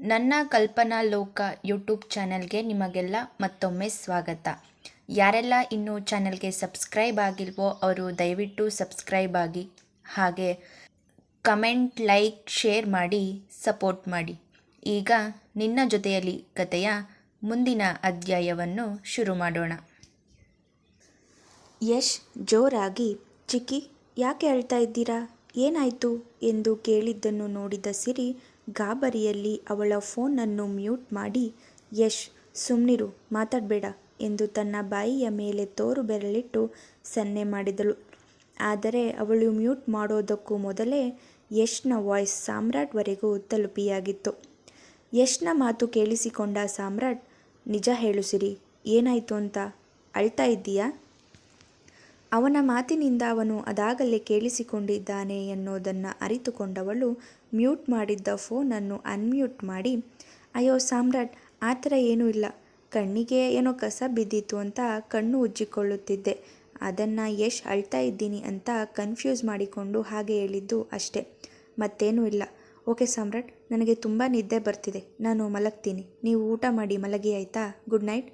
ನನ್ನ ಕಲ್ಪನಾ ಲೋಕ ಯೂಟ್ಯೂಬ್ ಚಾನಲ್ಗೆ ನಿಮಗೆಲ್ಲ ಮತ್ತೊಮ್ಮೆ ಸ್ವಾಗತ. ಯಾರೆಲ್ಲ ಇನ್ನೂ ಚಾನಲ್ಗೆ ಸಬ್ಸ್ಕ್ರೈಬ್ ಆಗಿಲ್ವೋ ಅವರು ದಯವಿಟ್ಟು ಸಬ್ಸ್ಕ್ರೈಬ್ ಆಗಿ, ಹಾಗೆ ಕಮೆಂಟ್, ಲೈಕ್, ಶೇರ್ ಮಾಡಿ, ಸಪೋರ್ಟ್ ಮಾಡಿ. ಈಗ ನಿನ್ನ ಜೊತೆಯಲ್ಲಿ ಕಥೆಯ ಮುಂದಿನ ಅಧ್ಯಾಯವನ್ನು ಶುರು ಮಾಡೋಣ. ಯಶ್ ಜೋರಾಗಿ, ಚಿಕ್ಕಿ, ಯಾಕೆ ಅಳ್ತಾ ಇದ್ದೀರಾ? ಏನಾಯಿತು? ಎಂದು ಕೇಳಿದ್ದನ್ನು ನೋಡಿದ ಸಿರಿ ಗಾಬರಿಯಲ್ಲಿ ಅವಳ ಫೋನನ್ನು ಮ್ಯೂಟ್ ಮಾಡಿ, ಯಶ್ ಸುಮ್ಮನಿರು ಮಾತಾಡಬೇಡ ಎಂದು ತನ್ನ ಬಾಯಿಯ ಮೇಲೆ ತೋರು ಬೆರಳಿಟ್ಟು ಸನ್ನೆ ಮಾಡಿದಳು. ಆದರೆ ಅವಳು ಮ್ಯೂಟ್ ಮಾಡೋದಕ್ಕೂ ಮೊದಲೇ ಯಶ್ನ ವಾಯ್ಸ್ ಸಾಮ್ರಾಟ್ವರೆಗೂ ತಲುಪಿಯಾಗಿತ್ತು. ಯಶ್ನ ಮಾತು ಕೇಳಿಸಿಕೊಂಡ ಸಾಮ್ರಾಟ್, ನಿಜ ಹೇಳು ಸಿರಿ, ಏನಾಯಿತು ಅಂತ ಅಳ್ತಾ ಇದ್ದೀಯಾ? ಅವನ ಮಾತಿನಿಂದ ಅವನು ಅದಾಗಲೇ ಕೇಳಿಸಿಕೊಂಡಿದ್ದಾನೆ ಎನ್ನುವುದನ್ನು ಅರಿತುಕೊಂಡವಳು ಮ್ಯೂಟ್ ಮಾಡಿದ್ದ ಫೋನನ್ನು ಅನ್ಮ್ಯೂಟ್ ಮಾಡಿ, ಅಯ್ಯೋ ಸಾಮ್ರಾಟ್, ಆ ಥರ ಏನೂ ಇಲ್ಲ. ಕಣ್ಣಿಗೆ ಏನೋ ಕಸ ಬಿದ್ದಿತ್ತು ಅಂತ ಕಣ್ಣು ಉಜ್ಜಿಕೊಳ್ಳುತ್ತಿದ್ದೆ. ಅದನ್ನು ಯಶ್ ಅಳ್ತಾ ಇದ್ದೀನಿ ಅಂತ ಕನ್ಫ್ಯೂಸ್ ಮಾಡಿಕೊಂಡು ಹಾಗೆ ಹೇಳಿದ್ದು ಅಷ್ಟೇ. ಮತ್ತೇನೂ ಇಲ್ಲ. ಓಕೆ ಸಾಮ್ರಾಟ್, ನನಗೆ ತುಂಬ ನಿದ್ದೆ ಬರ್ತಿದೆ. ನಾನು ಮಲಗ್ತೀನಿ. ನೀವು ಊಟ ಮಾಡಿ ಮಲಗಿ ಆಯಿತಾ? Good night.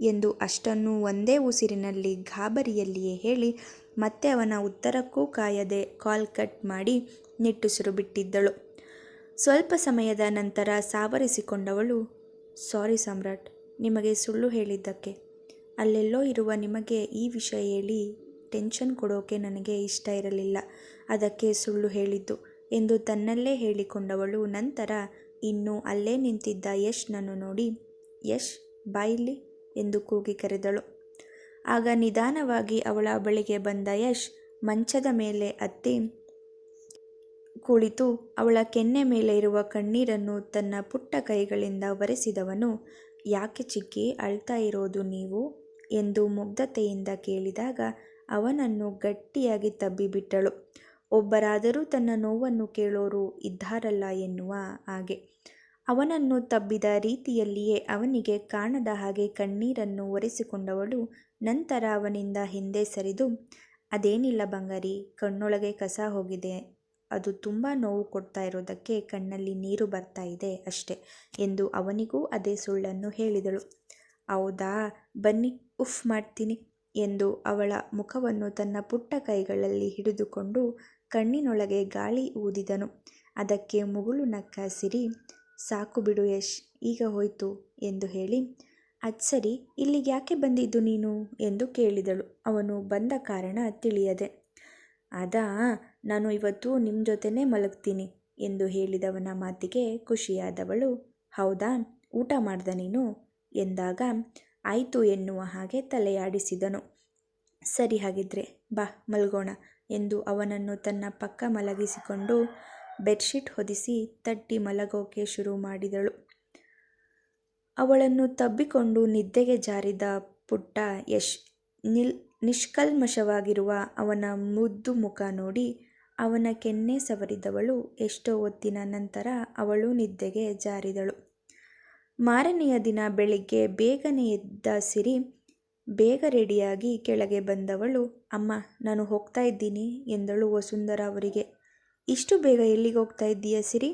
ಎಂದು ಅಷ್ಟನ್ನು ಒಂದೇ ಉಸಿರಿನಲ್ಲಿ ಗಾಬರಿಯಲ್ಲಿಯೇ ಹೇಳಿ ಮತ್ತೆ ಅವನ ಉತ್ತರಕ್ಕೂ ಕಾಯದೆ ಕಾಲ್ ಕಟ್ ಮಾಡಿ ನಿಟ್ಟುಸಿರು ಬಿಟ್ಟಿದ್ದಳು ಸ್ವಲ್ಪ ಸಮಯದ ನಂತರ ಸಾವರಿಸಿಕೊಂಡವಳು, ಸಾರಿ ಸಮ್ರಾಟ್, ನಿಮಗೆ ಸುಳ್ಳು ಹೇಳಿದ್ದಕ್ಕೆ. ಅಲ್ಲೆಲ್ಲೋ ಇರುವ ನಿಮಗೆ ಈ ವಿಷಯ ಹೇಳಿ ಟೆನ್ಷನ್ ಕೊಡೋಕೆ ನನಗೆ ಇಷ್ಟ ಇರಲಿಲ್ಲ. ಅದಕ್ಕೆ ಸುಳ್ಳು ಹೇಳಿದ್ದು ಎಂದು ತನ್ನಲ್ಲೇ ಹೇಳಿಕೊಂಡವಳು ನಂತರ ಇನ್ನು ಅಲ್ಲೇ ನಿಂತಿದ್ದ ಯಶ್ನನ್ನು ನೋಡಿ, ಯಶ್ ಬಾಯಿಲ್ಲಿ ಎಂದು ಕೂಗಿ ಕರೆದಳು. ಆಗ ನಿಧಾನವಾಗಿ ಅವಳ ಬಳಿಗೆ ಬಂದ ಯಶ್ ಮಂಚದ ಮೇಲೆ ಅತ್ತಿ ಕುಳಿತು ಅವಳ ಕೆನ್ನೆ ಮೇಲೆ ಇರುವ ಕಣ್ಣೀರನ್ನು ತನ್ನ ಪುಟ್ಟ ಕೈಗಳಿಂದ ಒರೆಸಿದವನು, ಯಾಕೆ ಚಿಕ್ಕಿ, ಅಳ್ತಾ ಇರೋದು ನೀವು? ಎಂದು ಮುಗ್ಧತೆಯಿಂದ ಕೇಳಿದಾಗ ಅವನನ್ನು ಗಟ್ಟಿಯಾಗಿ ತಬ್ಬಿಬಿಟ್ಟಳು. ಒಬ್ಬರಾದರೂ ತನ್ನ ನೋವನ್ನು ಕೇಳೋರು ಇದ್ದಾರಲ್ಲ ಎನ್ನುವ ಹಾಗೆ. ಅವನನ್ನು ತಬ್ಬಿದ ರೀತಿಯಲ್ಲಿಯೇ ಅವನಿಗೆ ಕಾಣದ ಹಾಗೆ ಕಣ್ಣೀರನ್ನು ಒರೆಸಿಕೊಂಡವಳು. ನಂತರ ಅವನಿಂದ ಹಿಂದೆ ಸರಿದು, ಅದೇನಿಲ್ಲ ಬಂಗಾರಿ, ಕಣ್ಣೊಳಗೆ ಕಸ ಹೋಗಿದೆ. ಅದು ತುಂಬ ನೋವು ಕೊಡ್ತಾ ಇರೋದಕ್ಕೆ ಕಣ್ಣಲ್ಲಿ ನೀರು ಬರ್ತಾ ಇದೆ ಅಷ್ಟೆ ಎಂದು ಅವನಿಗೂ ಅದೇ ಸುಳ್ಳನ್ನು ಹೇಳಿದಳು. ಹೌದಾ, ಬನ್ನಿ, ಉಫ್ ಮಾಡ್ತೀನಿ ಎಂದು ಅವಳ ಮುಖವನ್ನು ತನ್ನ ಪುಟ್ಟ ಕೈಗಳಲ್ಲಿ ಹಿಡಿದುಕೊಂಡು ಕಣ್ಣಿನೊಳಗೆ ಗಾಳಿ ಊದಿದನು. ಅದಕ್ಕೆ ಮುಗುಳು ನಕ್ಕ ಸಿರಿ ಸಾಕು ಬಿಡು ಯಶ್, ಈಗ ಹೋಯ್ತು ಎಂದು ಹೇಳಿ. ಅದು ಸರಿ, ಇಲ್ಲಿಗೆ ಯಾಕೆ ಬಂದಿದ್ದು ನೀನು? ಎಂದು ಕೇಳಿದಳು. ಅವನು ಬಂದ ಕಾರಣ ತಿಳಿಯದೆ. ಅದ, ನಾನು ಇವತ್ತು ನಿಮ್ಮ ಜೊತೆನೇ ಮಲಗ್ತೀನಿ ಎಂದು ಹೇಳಿದವನ ಮಾತಿಗೆ ಖುಷಿಯಾದವಳು. ಹೌದಾ, ಊಟ ಮಾಡ್ದ ನೀನು? ಎಂದಾಗ ಆಯಿತು ಎನ್ನುವ ಹಾಗೆ ತಲೆಯಾಡಿಸಿದನು. ಸರಿ ಹಾಗಿದ್ರೆ, ಬಾ ಮಲ್ಗೋಣ ಎಂದು ಅವನನ್ನು ತನ್ನ ಪಕ್ಕ ಮಲಗಿಸಿಕೊಂಡು ಬೆಡ್ಶೀಟ್ ಹೊದಿಸಿ ತಟ್ಟಿ ಮಲಗೋಕೆ ಶುರು ಮಾಡಿದಳು. ಅವಳನ್ನು ತಬ್ಬಿಕೊಂಡು ನಿದ್ದೆಗೆ ಜಾರಿದ ಪುಟ್ಟ ಯಶ್ ನಿಲ್ ನಿಷ್ಕಲ್ಮಶವಾಗಿರುವ ಅವನ ಮುದ್ದು ಮುಖ ನೋಡಿ ಅವನ ಕೆನ್ನೆ ಸವರಿದವಳು. ಎಷ್ಟೋ ಹೊತ್ತಿನ ನಂತರ ಅವಳು ನಿದ್ದೆಗೆ ಜಾರಿದಳು. ಮಾರನೆಯ ದಿನ ಬೆಳಿಗ್ಗೆ ಬೇಗನೆ ಎದ್ದ ಸಿರಿ ಬೇಗ ರೆಡಿಯಾಗಿ ಕೆಳಗೆ ಬಂದವಳು. ಅಮ್ಮ, ನಾನು ಹೋಗ್ತಾ ಇದ್ದೀನಿ ಎಂದಳು ವಸುಂಧರ ಅವರಿಗೆ. ಇಷ್ಟು ಬೇಗ ಎಲ್ಲಿಗೆ ಹೋಗ್ತಾ ಇದ್ದೀಯ ಸಿರಿ?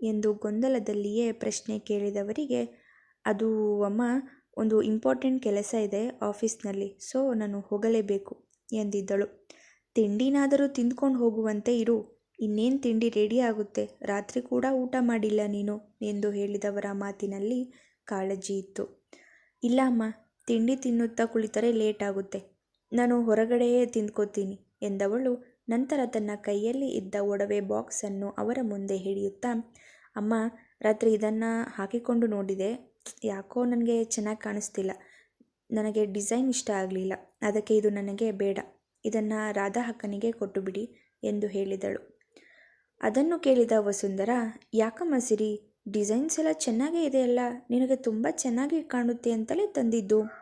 ಎಂದು ಗೊಂದಲದಲ್ಲಿಯೇ ಪ್ರಶ್ನೆ ಕೇಳಿದವರಿಗೆ, ಅದು ಅಮ್ಮ, ಒಂದು ಇಂಪಾರ್ಟೆಂಟ್ ಕೆಲಸ ಇದೆ ಆಫೀಸ್ನಲ್ಲಿ, ಸೊ ನಾನು ಹೋಗಲೇಬೇಕು, ಎಂದಿದ್ದಳು. ತಿಂಡಿನಾದರೂ ತಿಂದ್ಕೊಂಡು ಹೋಗುವಂತೆ ಇರು, ಇನ್ನೇನು ತಿಂಡಿ ರೆಡಿ ಆಗುತ್ತೆ, ರಾತ್ರಿ ಕೂಡ ಊಟ ಮಾಡಿಲ್ಲ ನೀನು, ಎಂದು ಹೇಳಿದವರ ಮಾತಿನಲ್ಲಿ ಕಾಳಜಿ ಇತ್ತು. ಇಲ್ಲ ಅಮ್ಮ, ತಿಂಡಿ ತಿನ್ನುತ್ತಾ ಕುಳಿತರೆ ಲೇಟ್ ಆಗುತ್ತೆ, ನಾನು ಹೊರಗಡೆಯೇ ತಿಂದ್ಕೋತೀನಿ, ಎಂದವಳು ನಂತರ ತನ್ನ ಕೈಯಲ್ಲಿ ಇದ್ದ ಒಡವೆ ಬಾಕ್ಸನ್ನು ಅವರ ಮುಂದೆ ಹಿಡಿಯುತ್ತಾ, ಅಮ್ಮ, ರಾತ್ರಿ ಇದನ್ನು ಹಾಕಿಕೊಂಡು ನೋಡಿದೆ. ಯಾಕೋ ನನಗೆ ಚೆನ್ನಾಗಿ ಕಾಣಿಸ್ತಿಲ್ಲ. ನನಗೆ ಡಿಸೈನ್ ಇಷ್ಟ ಆಗಲಿಲ್ಲ. ಅದಕ್ಕೆ ಇದು ನನಗೆ ಬೇಡ. ಇದನ್ನು ರಾಧಾ ಅಕ್ಕನಿಗೆ ಕೊಟ್ಟು ಬಿಡಿ ಎಂದು ಹೇಳಿದಳು. ಅದನ್ನು ಕೇಳಿದ ವಸುಂಧರ, ಯಾಕಮ್ಮ ಸಿರಿ, ಡಿಸೈನ್ಸ್ ಎಲ್ಲ ಚೆನ್ನಾಗೇ ಇದೆಯಲ್ಲ ನಿನಗೆ ತುಂಬ ಚೆನ್ನಾಗಿ ಕಾಣುತ್ತೆ ಅಂತಲೇ ತಂದಿದ್ದು.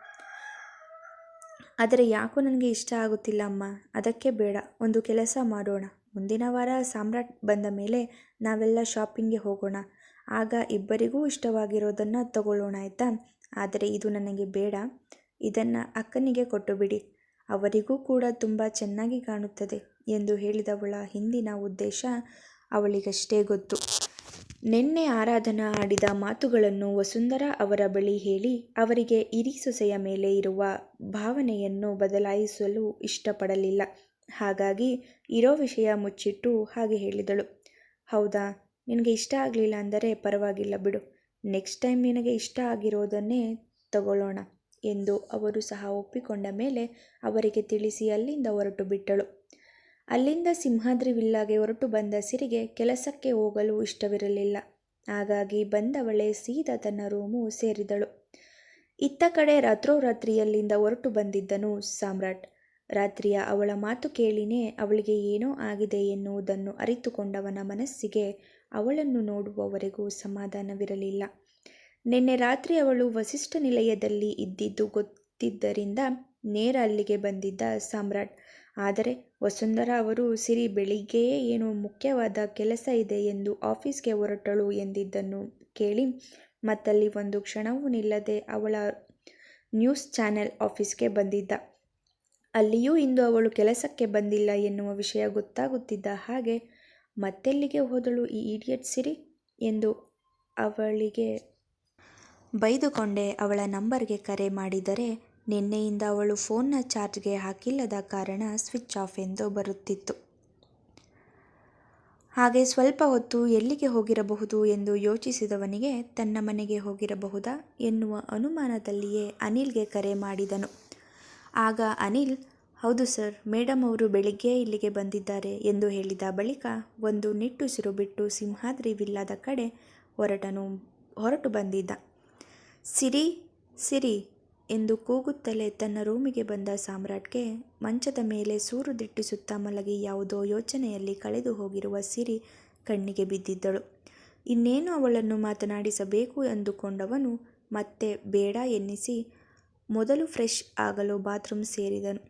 ಆದರೆ ಯಾಕೋ ನನಗೆ ಇಷ್ಟ ಆಗುತ್ತಿಲ್ಲ ಅಮ್ಮ. ಅದಕ್ಕೆ ಬೇಡ. ಒಂದು ಕೆಲಸ ಮಾಡೋಣ. ಮುಂದಿನ ವಾರ ಸಾಮ್ರಾಟ್ ಬಂದ ಮೇಲೆ ನಾವೆಲ್ಲ ಶಾಪಿಂಗ್ಗೆ ಹೋಗೋಣ. ಆಗ ಇಬ್ಬರಿಗೂ ಇಷ್ಟವಾಗಿರೋದನ್ನು ತಗೊಳ್ಳೋಣ ಆಯಿತಾ? ಆದರೆ ಇದು ನನಗೆ ಬೇಡ. ಇದನ್ನು ಅಕ್ಕನಿಗೆ ಕೊಟ್ಟು ಬಿಡಿ ಅವರಿಗೂ ಕೂಡ ತುಂಬ ಚೆನ್ನಾಗಿ ಕಾಣುತ್ತದೆ ಎಂದು ಹೇಳಿದವಳ ಹಿಂದಿನ ಉದ್ದೇಶ ಅವಳಿಗಷ್ಟೇ ಗೊತ್ತು. ನಿನ್ನೆ ಆರಾಧನಾ ಆಡಿದ ಮಾತುಗಳನ್ನು ವಸುಂಧರಾ ಅವರ ಬಳಿ ಹೇಳಿ ಅವರಿಗೆ ಇರಿಸೊಸೆಯ ಮೇಲೆ ಇರುವ ಭಾವನೆಯನ್ನು ಬದಲಾಯಿಸಲು ಇಷ್ಟಪಡಲಿಲ್ಲ. ಹಾಗಾಗಿ ಇರೋ ವಿಷಯ ಮುಚ್ಚಿಟ್ಟು ಹಾಗೆ ಹೇಳಿದಳು. ಹೌದಾ, ನಿನಗೆ ಇಷ್ಟ ಆಗಲಿಲ್ಲ ಅಂದರೆ ಪರವಾಗಿಲ್ಲ ಬಿಡು. ನೆಕ್ಸ್ಟ್ ಟೈಮ್ ನಿನಗೆ ಇಷ್ಟ ಆಗಿರೋದನ್ನೇ ತಗೊಳ್ಳೋಣ ಎಂದು ಅವರು ಸಹ ಒಪ್ಪಿಕೊಂಡ ಮೇಲೆ ಅವರಿಗೆ ತಿಳಿಸಿ ಅಲ್ಲಿಂದ ಹೊರಟು ಬಿಟ್ಟಳು. ಅಲ್ಲಿಂದ ಸಿಂಹಾದ್ರಿ ವಿಲ್ಲಾಗೆ ಹೊರಟು ಬಂದ ಸಿರಿಗೆ ಕೆಲಸಕ್ಕೆ ಹೋಗಲು ಇಷ್ಟವಿರಲಿಲ್ಲ. ಹಾಗಾಗಿ ಬಂದವಳೆ ಸೀದಾ ತನ್ನ ರೂಮು ಸೇರಿದಳು. ಇತ್ತ ಕಡೆ ರಾತ್ರೋರಾತ್ರಿಯಲ್ಲಿಂದ ಹೊರಟು ಬಂದಿದ್ದನು ಸಾಮ್ರಾಟ್. ರಾತ್ರಿಯ ಅವಳ ಮಾತು ಕೇಳಿನೇ ಅವಳಿಗೆ ಏನೋ ಆಗಿದೆ ಎನ್ನುವುದನ್ನು ಅರಿತುಕೊಂಡವನ ಮನಸ್ಸಿಗೆ ಅವಳನ್ನು ನೋಡುವವರೆಗೂ ಸಮಾಧಾನವಿರಲಿಲ್ಲ. ನಿನ್ನೆ ರಾತ್ರಿ ಅವಳು ವಸಿಷ್ಠ ನಿಲಯದಲ್ಲಿ ಇದ್ದಿದ್ದು ಗೊತ್ತಿದ್ದರಿಂದ ನೇರ ಅಲ್ಲಿಗೆ ಬಂದಿದ್ದ ಸಾಮ್ರಾಟ್. ಆದರೆ ವಸುಂಧರಾ ಅವರು, ಸಿರಿ ಬೆಳಿಗ್ಗೆಯೇ ಏನೋ ಮುಖ್ಯವಾದ ಕೆಲಸ ಇದೆ ಎಂದು ಆಫೀಸ್ಗೆ ಹೊರಟಳು ಎಂದಿದ್ದನ್ನು ಕೇಳಿ ಮತ್ತಲ್ಲಿ ಒಂದು ಕ್ಷಣವೂ ನಿಲ್ಲದೆ ಅವಳ ನ್ಯೂಸ್ ಚಾನೆಲ್ ಆಫೀಸ್ಗೆ ಬಂದಿದ್ದ. ಅಲ್ಲಿಯೂ ಇಂದು ಅವಳು ಕೆಲಸಕ್ಕೆ ಬಂದಿಲ್ಲ ಎನ್ನುವ ವಿಷಯ ಗೊತ್ತಾಗುತ್ತಿದ್ದ ಹಾಗೆ ಮತ್ತೆಲ್ಲಿಗೆ ಹೋದಳು ಈ ಇಡಿಯಟ್ ಸಿರಿ ಎಂದು ಅವಳಿಗೆ ಬೈದುಕೊಂಡೇ ಅವಳ ನಂಬರ್ಗೆ ಕರೆ ಮಾಡಿದರೆ ನಿನ್ನೆಯಿಂದ ಅವಳು ಫೋನ್ನ ಚಾರ್ಜ್ಗೆ ಹಾಕಿಲ್ಲದ ಕಾರಣ ಸ್ವಿಚ್ ಆಫ್ ಎಂದು ಬರುತ್ತಿತ್ತು. ಹಾಗೆ ಸ್ವಲ್ಪ ಹೊತ್ತು ಎಲ್ಲಿಗೆ ಹೋಗಿರಬಹುದು ಎಂದು ಯೋಚಿಸಿದವನಿಗೆ ತನ್ನ ಮನೆಗೆ ಹೋಗಿರಬಹುದಾ ಎನ್ನುವ ಅನುಮಾನದಲ್ಲಿಯೇ ಅನಿಲ್ಗೆ ಕರೆ ಮಾಡಿದನು. ಆಗ ಅನಿಲ್, ಹೌದು ಸರ್ ಮೇಡಮ್ ಅವರು ಬೆಳಿಗ್ಗೆ ಇಲ್ಲಿಗೆ ಬಂದಿದ್ದಾರೆ ಎಂದು ಹೇಳಿದ ಬಳಿಕ ಒಂದು ನಿಟ್ಟುಸಿರು ಬಿಟ್ಟು ಸಿಂಹಾದ್ರಿ ವಿಲ್ಲದ ಕಡೆ ಹೊರಟನು, ಹೊರಟು ಬಂದಿದ್ದ. ಸಿರಿ ಸಿರಿ ಎಂದು ಕೂಗುತ್ತಲೇ ತನ್ನ ರೂಮಿಗೆ ಬಂದ ಸಾಮ್ರಾಟ್ಗೆ ಮಂಚದ ಮೇಲೆ ಸೂರು ದಿಟ್ಟಿಸುತ್ತಾ ಮಲಗಿ ಯಾವುದೋ ಯೋಚನೆಯಲ್ಲಿ ಕಳೆದು ಹೋಗಿರುವ ಸಿರಿ ಕಣ್ಣಿಗೆ ಬಿದ್ದಿದ್ದಳು. ಇನ್ನೇನು ಅವಳನ್ನು ಮಾತನಾಡಿಸಬೇಕು ಎಂದುಕೊಂಡವನು ಮತ್ತೆ ಬೇಡ ಎನ್ನಿಸಿ ಮೊದಲು ಫ್ರೆಶ್ ಆಗಲು ಬಾತ್ರೂಮ್ ಸೇರಿದನು.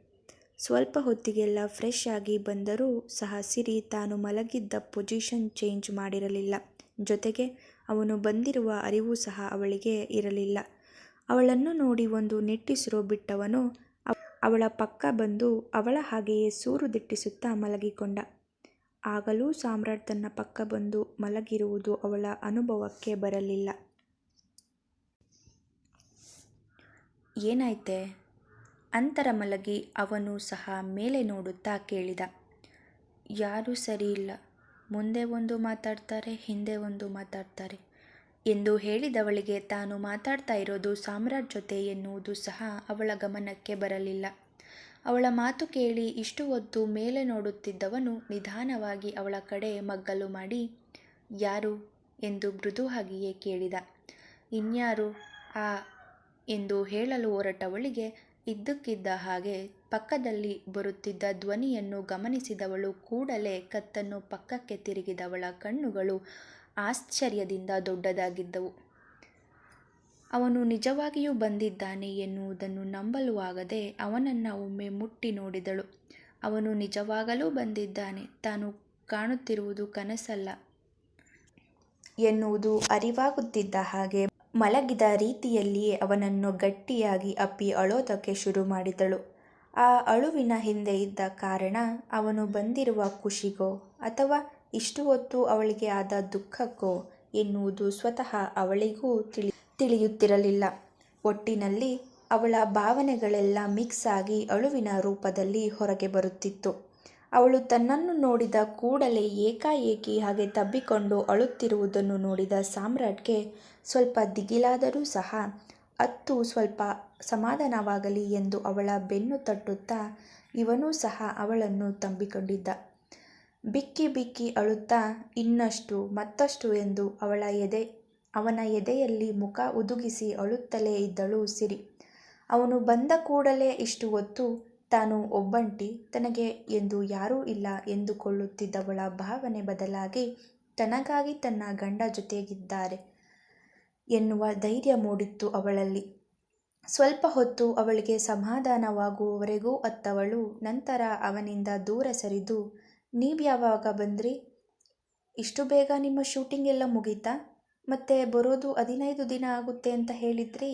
ಸ್ವಲ್ಪ ಹೊತ್ತಿಗೆಲ್ಲ ಫ್ರೆಶ್ ಆಗಿ ಬಂದರೂ ಸಹ ಸಿರಿ ತಾನು ಮಲಗಿದ್ದ ಪೊಸಿಷನ್ ಚೇಂಜ್ ಮಾಡಿರಲಿಲ್ಲ. ಜೊತೆಗೆ ಅವನು ಬಂದಿರುವ ಅರಿವು ಸಹ ಅವಳಿಗೆ ಇರಲಿಲ್ಲ. ಅವಳನ್ನು ನೋಡಿ ಒಂದು ನಿಟ್ಟಿಸಿರೋ ಬಿಟ್ಟವನು ಅವಳ ಪಕ್ಕ ಬಂದು ಅವಳ ಹಾಗೆಯೇ ಸೂರು ದಿಟ್ಟಿಸುತ್ತಾ ಮಲಗಿಕೊಂಡ. ಆಗಲೂ ಸಾಮ್ರಾಟ್ ತನ್ನ ಪಕ್ಕ ಬಂದು ಮಲಗಿರುವುದು ಅವಳ ಅನುಭವಕ್ಕೆ ಬರಲಿಲ್ಲ. ಏನಾಯ್ತೆ? ಅಂತರ ಮಲಗಿ ಅವನು ಸಹ ಮೇಲೆ ನೋಡುತ್ತಾ ಕೇಳಿದ. ಯಾರೂ ಸರಿ ಇಲ್ಲ. ಮುಂದೆ ಒಂದು ಮಾತಾಡ್ತಾರೆ, ಹಿಂದೆ ಒಂದು ಮಾತಾಡ್ತಾರೆ. ಎಂದು ಹೇಳಿದವಳಿಗೆ ತಾನು ಮಾತಾಡ್ತಾ ಇರೋದು ಸಾಮ್ರಾಟ್ ಜೊತೆ ಎನ್ನುವುದು ಸಹ ಅವಳ ಗಮನಕ್ಕೆ ಬರಲಿಲ್ಲ. ಅವಳ ಮಾತು ಕೇಳಿ ಇಷ್ಟು ಹೊತ್ತು ಮೇಲೆ ನೋಡುತ್ತಿದ್ದವನು ನಿಧಾನವಾಗಿ ಅವಳ ಕಡೆ ಮಗ್ಗಲು ಮಾಡಿ, ಯಾರು? ಎಂದು ಮೃದುವಾಗಿಯೇ ಕೇಳಿದ. ಇನ್ಯಾರು? ಆ, ಎಂದು ಹೇಳಲು ಹೊರಟವಳಿಗೆ ಇದ್ದಕ್ಕಿದ್ದ ಹಾಗೆ ಪಕ್ಕದಲ್ಲಿ ಬರುತ್ತಿದ್ದ ಧ್ವನಿಯನ್ನು ಗಮನಿಸಿದವಳು ಕೂಡಲೇ ಕತ್ತನ್ನು ಪಕ್ಕಕ್ಕೆ ತಿರುಗಿದವಳ ಕಣ್ಣುಗಳು ಆಶ್ಚರ್ಯದಿಂದ ದೊಡ್ಡದಾಗಿದ್ದವು. ಅವನು ನಿಜವಾಗಿಯೂ ಬಂದಿದ್ದಾನೆ ಎನ್ನುವುದನ್ನು ನಂಬಲು ಆಗದೆ ಅವನನ್ನು ಒಮ್ಮೆ ಮುಟ್ಟಿ ನೋಡಿದಳು. ಅವನು ನಿಜವಾಗಲೂ ಬಂದಿದ್ದಾನೆ, ತಾನು ಕಾಣುತ್ತಿರುವುದು ಕನಸಲ್ಲ ಎನ್ನುವುದು ಅರಿವಾಗುತ್ತಿದ್ದ ಹಾಗೆ ಮಲಗಿದ ರೀತಿಯಲ್ಲಿಯೇ ಅವನನ್ನು ಗಟ್ಟಿಯಾಗಿ ಅಪ್ಪಿ ಅಳೋದಕ್ಕೆ ಶುರು ಮಾಡಿದಳು. ಆ ಅಳುವಿನ ಹಿಂದೆ ಇದ್ದ ಕಾರಣ ಅವನು ಬಂದಿರುವ ಖುಷಿಗೋ ಅಥವಾ ಇಷ್ಟು ಹೊತ್ತು ಅವಳಿಗೆ ಆದ ದುಃಖಕ್ಕೋ ಎನ್ನುವುದು ಸ್ವತಃ ಅವಳಿಗೂ ತಿಳಿ, ತಿಳಿಯುತ್ತಿರಲಿಲ್ಲ. ಒಟ್ಟಿನಲ್ಲಿ ಅವಳ ಭಾವನೆಗಳೆಲ್ಲ ಮಿಕ್ಸ್ ಆಗಿ ಅಳುವಿನ ರೂಪದಲ್ಲಿ ಹೊರಗೆ ಬರುತ್ತಿತ್ತು. ಅವಳು ತನ್ನನ್ನು ನೋಡಿದ ಕೂಡಲೇ ಏಕಾಏಕಿ ಹಾಗೆ ತಬ್ಬಿಕೊಂಡು ಅಳುತ್ತಿರುವುದನ್ನು ನೋಡಿದ ಸಾಮ್ರಾಟ್ಗೆ ಸ್ವಲ್ಪ ದಿಗಿಲಾದರೂ ಸಹ, ಅತ್ತು ಸ್ವಲ್ಪ ಸಮಾಧಾನವಾಗಲಿ ಎಂದು ಅವಳ ಬೆನ್ನು ತಟ್ಟುತ್ತಾ ಇವನೂ ಸಹ ಅವಳನ್ನು ತಂಬಿಕೊಂಡಿದ್ದ. ಬಿಕ್ಕಿ ಬಿಕ್ಕಿ ಅಳುತ್ತಾ ಇನ್ನಷ್ಟು, ಮತ್ತಷ್ಟು ಎಂದು ಅವಳ ಎದೆ, ಅವನ ಎದೆಯಲ್ಲಿ ಮುಖ ಉದುಗಿಸಿ ಅಳುತ್ತಲೇ ಇದ್ದಳು ಸಿರಿ. ಅವನು ಬಂದ ಕೂಡಲೇ ಇಷ್ಟು ಹೊತ್ತು ತಾನು ಒಬ್ಬಂಟಿ, ತನಗೆ ಎಂದು ಯಾರೂ ಇಲ್ಲ ಎಂದುಕೊಳ್ಳುತ್ತಿದ್ದವಳ ಭಾವನೆ ಬದಲಾಗಿ ತನಗಾಗಿ ತನ್ನ ಗಂಡ ಜೊತೆಗಿದ್ದಾರೆ ಎನ್ನುವ ಧೈರ್ಯ ಮೂಡಿತ್ತು ಅವಳಲ್ಲಿ. ಸ್ವಲ್ಪ ಹೊತ್ತು ಅವಳಿಗೆ ಸಮಾಧಾನವಾಗುವವರೆಗೂ ಅತ್ತವಳು, ನಂತರ ಅವನಿಂದ ದೂರ ಸರಿದು ನೀವ್ಯಾವಾಗ ಬಂದ್ರಿ? ಇಷ್ಟು ಬೇಗ ನಿಮ್ಮ ಶೂಟಿಂಗ್ ಎಲ್ಲ ಮುಗೀತಾ? ಮತ್ತೆ ಬರೋದು ಹದಿನೈದು ದಿನ ಆಗುತ್ತೆ ಅಂತ ಹೇಳಿದ್ರಿ?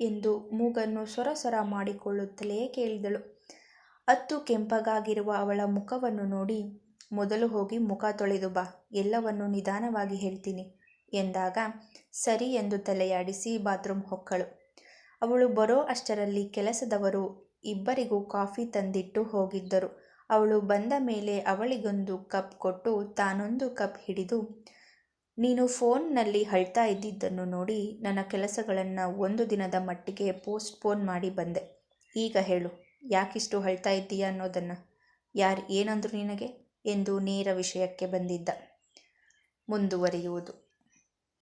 ಎಂದು ಮೂಗನ್ನು ಸೊರ ಸೊರ ಮಾಡಿಕೊಳ್ಳುತ್ತಲೇ ಕೇಳಿದಳು. ಅತ್ತು ಕೆಂಪಗಾಗಿರುವ ಅವಳ ಮುಖವನ್ನು ನೋಡಿ, ಮೊದಲು ಹೋಗಿ ಮುಖ ತೊಳೆದು ಬಾ, ಎಲ್ಲವನ್ನು ನಿಧಾನವಾಗಿ ಹೇಳ್ತೀನಿ, ಎಂದಾಗ ಸರಿ ಎಂದು ತಲೆಯಾಡಿಸಿ ಬಾತ್ರೂಮ್ ಹೊಕ್ಕಳು. ಅವಳು ಬರೋ ಅಷ್ಟರಲ್ಲಿ ಕೆಲಸದವರು ಇಬ್ಬರಿಗೂ ಕಾಫಿ ತಂದಿಟ್ಟು ಹೋಗಿದ್ದರು. ಅವಳು ಬಂದ ಮೇಲೆ ಅವಳಿಗೊಂದು ಕಪ್ ಕೊಟ್ಟು ತಾನೊಂದು ಕಪ್ ಹಿಡಿದು, ನೀನು ಫೋನ್ನಲ್ಲಿ ಅಳ್ತಾ ಇದ್ದಿದ್ದನ್ನು ನೋಡಿ ನನ್ನ ಕೆಲಸಗಳನ್ನು ಒಂದು ದಿನದ ಮಟ್ಟಿಗೆ ಪೋಸ್ಟ್ಪೋನ್ ಮಾಡಿ ಬಂದೆ. ಈಗ ಹೇಳು, ಯಾಕಿಷ್ಟು ಅಳ್ತಾ ಇದ್ದೀಯ ಅನ್ನೋದನ್ನು? ಯಾರು, ಏನಂದ್ರು ನಿನಗೆ? ಎಂದು ನೇರ ವಿಷಯಕ್ಕೆ ಬಂದಿದ್ದ. ಮುಂದುವರಿಯುವುದು.